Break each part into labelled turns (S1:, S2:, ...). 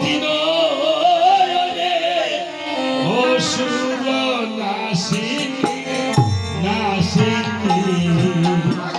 S1: Thank you.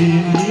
S1: you.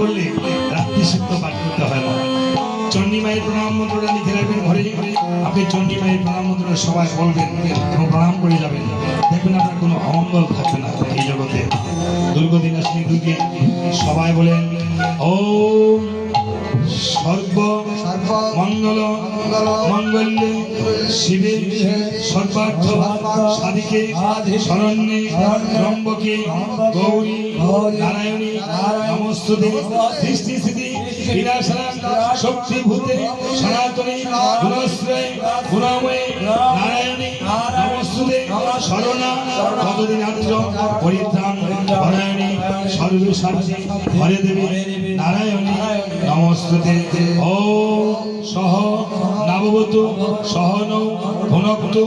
S1: করলে রাত্রি সিদ্ধ পাঠ করতে হয় না। চণ্ডীমায়ের প্রণাম মন্ত্রটা লিখে রাখবেন, ঘরে আপনি চণ্ডীমায়ের প্রণাম মন্ত্রটা সবাই বলবেন প্রণাম করে যাবেন। দেখবেন আপনার কোনো অমঙ্গল থাকবে না এই জগতে। দুর্গদিন আসলে দুর্গে সবাই বলেন ও সর্ব
S2: সর্ব
S1: মঙ্গল
S2: মঙ্গল
S1: মঙ্গল্য শিবে সর্বার্থ সাধিকে শরণ্যে ত্রম্বকে গৌরী নারায়ণী নমস্তুতে সৃষ্টি স্থিতি বিনাশনা শক্তিভূতে সনাতনী গুণশ্রয় গুণময়ে নারায়ণী নমস্তুতে শরণা পরিত্রাণ পরায়ণী সর্বে সাক্ষী হরে দেবী নারায়ণী নমস্তুতে। ও সহ নববতু সহন ভুনক্তু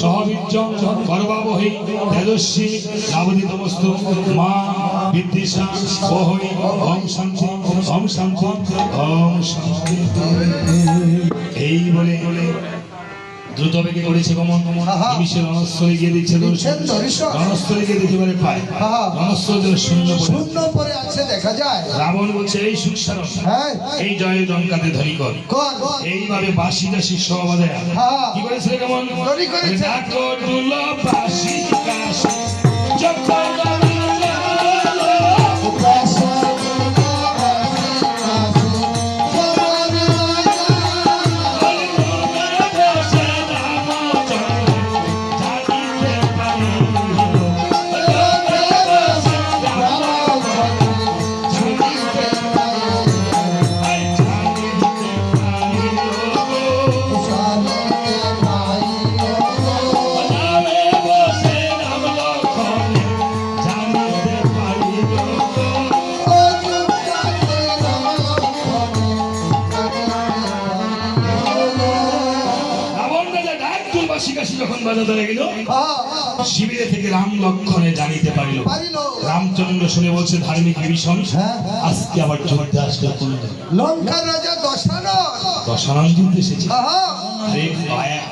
S1: সহবীর্য করবাবহী, তেজস্বী নমস্তু মা বিদ্যিষা বহই ওম শান্তি ওম শান্তি ওম শান্তি। এই বলে দ্রুত বেগে করেছে গমন
S2: আহা।
S1: নিমিষে রণস্থলে গিয়ে দিচ্ছে। রণস্থলে গিয়ে দেখতে পারে পায়। রণস্থল যেন শূন্য
S2: শূন্য পরে আছে দেখা যায়
S1: রাবণ বলছে এই সুখসারণ
S2: হ্যাঁ
S1: এই জয় লঙ্কাতে ধরি কর এইভাবে বাসি বাজায়
S2: হ্যাঁ।
S1: কি করেছিল কেমন
S2: ধরি করেছে।
S1: ডাকো দুলো বাসি কাশি যখন গেল শিবিরে থেকে রাম লক্ষণে জানিতে পারিল। রামচন্দ্র শুনে বলছে ধার্মিক বিভীষণ
S2: হ্যাঁ, হ্যাঁ।
S1: আজকে আবার যুদ্ধে করল
S2: লঙ্কার রাজা দশানন।
S1: দশানন যুদ্ধ এসেছে। আরে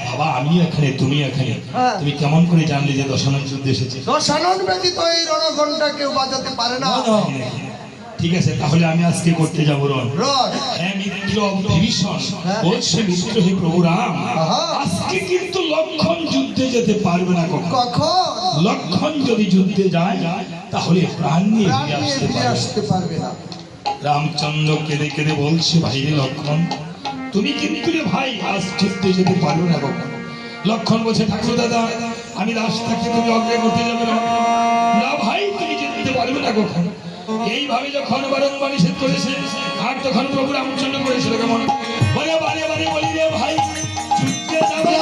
S1: বাবা আমি এখানে তুমি এখানে।
S2: হ্যাঁ।
S1: তুমি কেমন করে জানলে যে দশানন যুদ্ধ এসেছে?
S2: দশানন ব্যতীত এই রণঘণ্টা কেউ বাজাতে পারে না।
S1: ঠিক আছে তাহলে আমি আজকে করতে যাব রন। হ্যাঁ মিত্র বিভীষণ
S2: হ্যাঁ।
S1: বলছে মিত্র হে প্রভু রাম আজকে কিন্তু লক্ষণ যুদ্ধে যেতে পারবে না কখন।
S2: কখন?
S1: লক্ষণ যদি যুদ্ধে যায় তাহলে প্রাণ নিয়ে
S2: প্রাণ
S1: ফিরে
S2: নিয়ে
S1: আসতে পারবে
S2: না।
S1: রামচন্দ্র কেঁদে কেঁদে বলছে ভাই লক্ষণ তুমি কিন্তু রে ভাই আজ যুদ্ধে যেতে পারবে না কখন? লক্ষণ বলছে ঠাকুর দাদা আমি রাস্তাকে তুমি অগ্রে করতে যাবে না ভাই তুমি যেতে পারবে না কখন? এইভাবে যখন বারংবার নিষেধ করেছে, আর তখন প্রভু রামচন্দ্র করেছিল কেমন? বলে, বারে বারে বলি রে ভাই, যুদ্ধে যাবে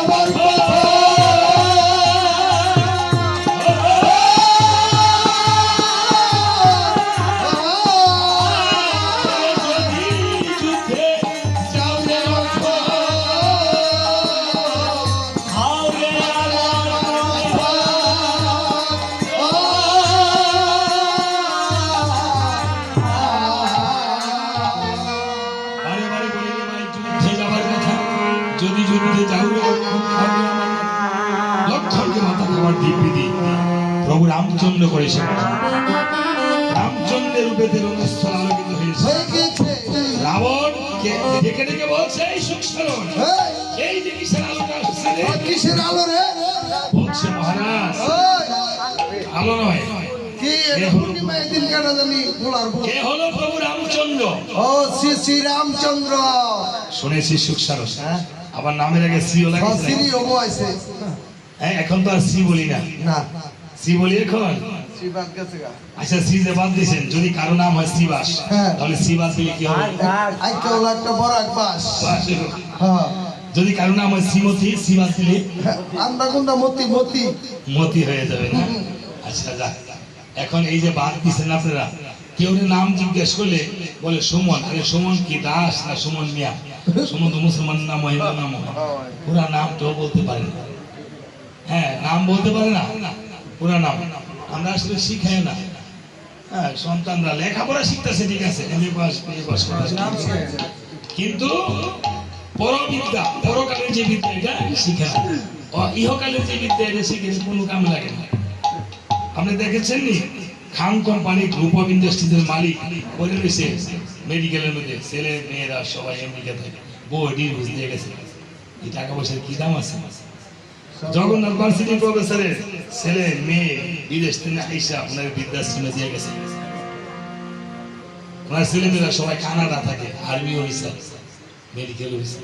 S1: রামচন্দ্র করেছে। রামচন্দ্রের রূপে রণস্থল আলোকিত হয়েছে রাবণ কে- ডেকে ডেকে বলছে এই আলোটা
S2: কিসের আলো রে?
S1: বলছে মহারাজ আলো নয়।
S2: শ্রী শ্রী রামচন্দ্র।
S1: শুনেছি
S2: হ্যাঁ।
S1: আবার নামের আগে সিও লাগে
S2: শ্রী
S1: হ্যাঁ এখন তো আর সি বলি না।
S2: না।
S1: সি বলি এখন। আচ্ছা সি যে বাদ দিয়েছেন। যদি কারও নাম হয় শ্রীবাস
S2: হ্যাঁ।
S1: তাহলে শ্রীবাস দিলে কি হবে?
S2: একটা বড় বাস।
S1: বাস।
S2: হ্যাঁ।
S1: যদি কারও নাম হয় শ্রীমতী শ্রীবাস দিলে?
S2: মতি মতি।
S1: মতি হয়ে যাবে না? আচ্ছা যাক। এখন এই যে বাদ দিচ্ছেন আপনারা কেউ ওর নাম জিজ্ঞেস করলে বলে সুমন। আরে সুমন কি দাস না সুমন মিয়া? সুমন তো মুসলমান নাম হয় হিন্দু নাম হয়। পুরা নাম তো বলতে পারে না। হ্যাঁ নাম বলতে পারে না? পুরা নাম। আমরা আসলে শিখাই না। হ্যাঁ সন্তানরা লেখাপড়া শিখতেছে, ঠিক আছে কিন্তু পরবিদ্যা, পরকালের যে বিদ্যা এটা ইহকালের যে বিদ্যা এটা শিখে কোনো লাগে না। আপনি দেখেছেন নি? খান কোম্পানি গ্রুপ অফ ইন্ডাস্ট্রিজের মালিক বলে রয়েছে মেডিকেলের মধ্যে ছেলে, মেয়েরা সবাই আমেরিকা থেকে বউ গেছে। এই টাকা পয়সার কি দাম আছে? জগন্নাথ ভার্সিটি প্রফেসরের ছেলে, মেয়ে, বিদেশ থেকে আইসা ওনার বৃদ্ধাশ্রমে দিয়ে গেছে। ওনার ছেলেমেয়েরা সবাই কানাডা থাকে, আর্মি অফিসার মেডিকেল অফিসার